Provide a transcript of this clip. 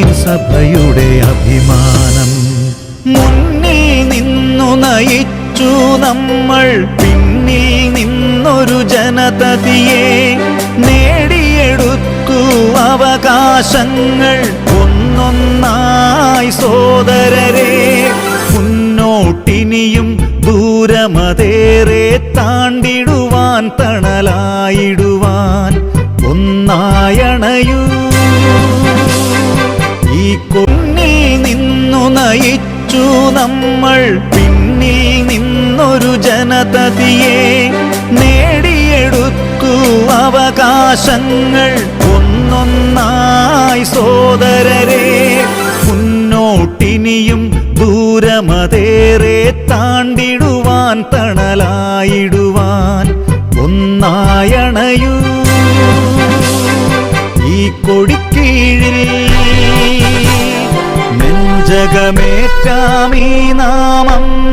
സഭയുടെ അഭിമാനം. മുന്നിൽ നിന്നു നയിച്ചു നമ്മൾ പിന്നിൽ നിന്നൊരു ജനതതിയെ നേടിയെടുത്തു അവകാശങ്ങൾ. ഒന്നൊന്നായി സോദരരെ മുന്നോട്ടിനിയും ദൂരമതേറെ താണ്ടിടുവാൻ തണലായിടുവാൻ ഒന്നായണയൂ. ഈ കുന്നിൽ നിന്നു നയിച്ചു നമ്മൾ പിന്നിൽ നിന്നൊരു ജനതതിയെ നേടിയെടുത്തു അവകാശങ്ങൾ. ഒന്നൊന്നായി സോദരരെ മുന്നോട്ടിനിയും ദൂരമതേറെ താണ്ടിടുവാൻ തണലായിടുവാൻ ഒന്നായണയൂ. ഈ കൊടിക്കീഴിൽ നെഞ്ചകമേറ്റാമീ നാമം.